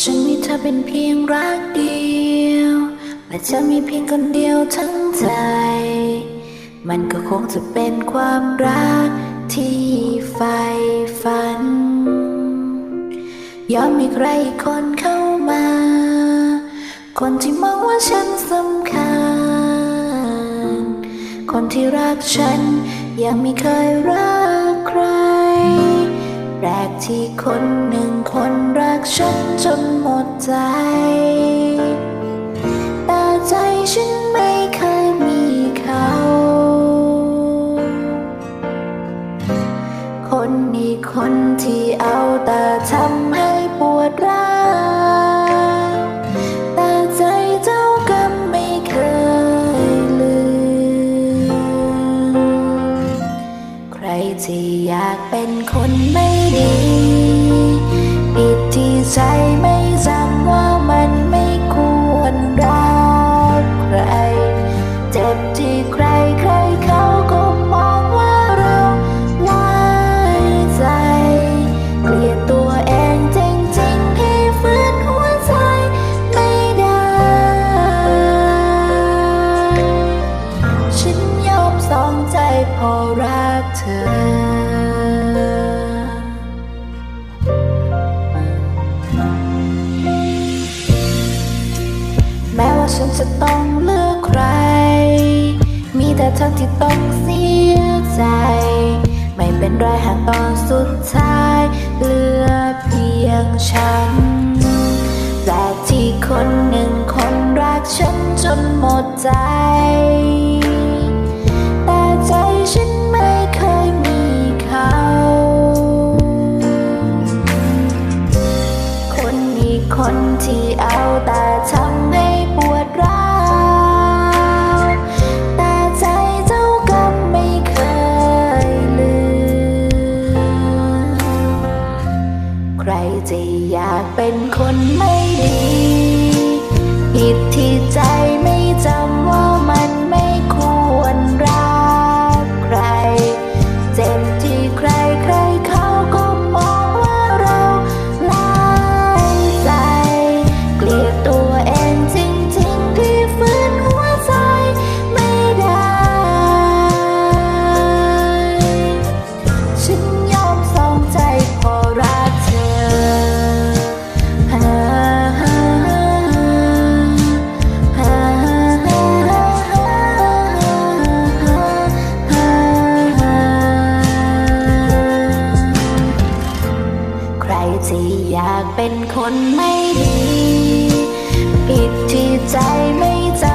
ฉันมีเธอเป็นเพียงรักเดียว และเธอมีเพียงคนเดียวทั้งใจ มันก็คงจะเป็นความรักที่ใฝ่ฝัน ยอมมีใครอีกคนเข้ามา คนที่มองว่าฉันสำคัญ คนที่รักฉันยังไม่เคยรักใคร แรกที่คนหนึ่งคนรักฉันจนหมดใจ แต่ใจฉันไม่เคยมีเขา คนนี้คนที่เอาแต่ทำ ที่อยากเป็นคนไม่ดี ปิดที่ใจไม่ใจ ฉันจะต้องเลือกใคร มีแต่เธอที่ต้องเสียใจ ไม่เป็นไรหากตอนสุดท้ายเหลือเพียงฉันแปลกที่คนหนึ่งคนรักฉันจนหมดใจ แต่ใจฉันไม่เคยมีเขา คนนี้คนที่เอา ใครจะอยากเป็นคนไม่ดีผิดที่ใจไม่ ใครที่อยากเป็นคนไม่ดี ผิดที่ใจไม่จำ